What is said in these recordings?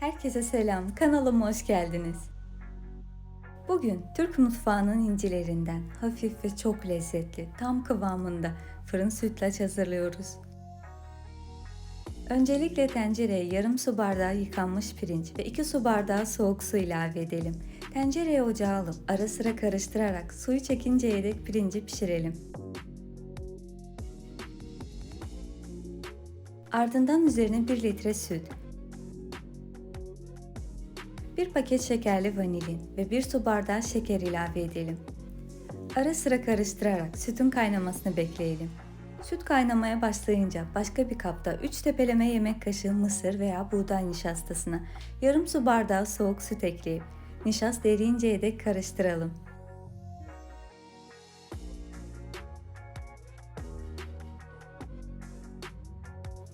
Herkese selam, kanalıma hoş geldiniz. Bugün Türk mutfağının incilerinden hafif ve çok lezzetli, tam kıvamında fırın sütlaç hazırlıyoruz. Öncelikle tencereye yarım su bardağı yıkanmış pirinç ve 2 su bardağı soğuk su ilave edelim. Tencereye ocağa alıp ara sıra karıştırarak suyu çekinceye dek pirinci pişirelim. Ardından üzerine 1 litre süt, 1 paket şekerli vanilin ve 1 su bardağı şeker ilave edelim. Ara sıra karıştırarak sütün kaynamasını bekleyelim. Süt kaynamaya başlayınca başka bir kapta 3 tepeleme yemek kaşığı mısır veya buğday nişastasına yarım su bardağı soğuk süt ekleyip nişasta eriyinceye dek karıştıralım.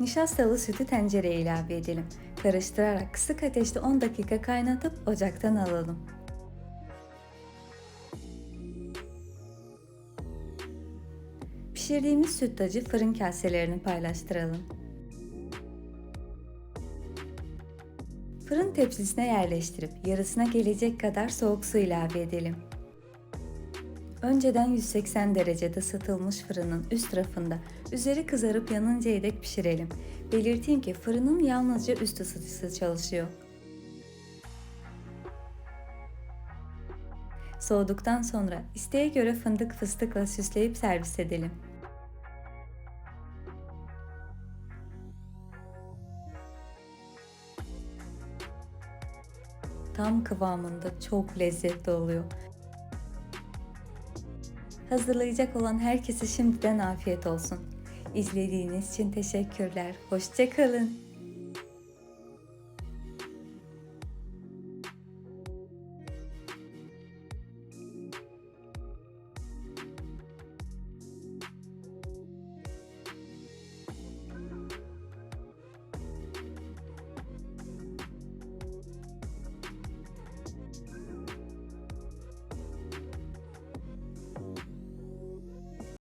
Nişastalı sütü tencereye ilave edelim. Karıştırarak kısık ateşte 10 dakika kaynatıp ocaktan alalım. Pişirdiğimiz sütlacı fırın kaselerine paylaştıralım. Fırın tepsisine yerleştirip yarısına gelecek kadar soğuk su ilave edelim. Önceden 180 derecede ısıtılmış fırının üst rafında üzeri kızarıp yanıncaya dek pişirelim. Belirteyim ki fırının yalnızca üst ısıtısı çalışıyor. Soğuduktan sonra isteğe göre fındık fıstıkla süsleyip servis edelim. Tam kıvamında çok lezzetli oluyor. Hazırlayacak olan herkese şimdiden afiyet olsun. İzlediğiniz için teşekkürler. Hoşçakalın.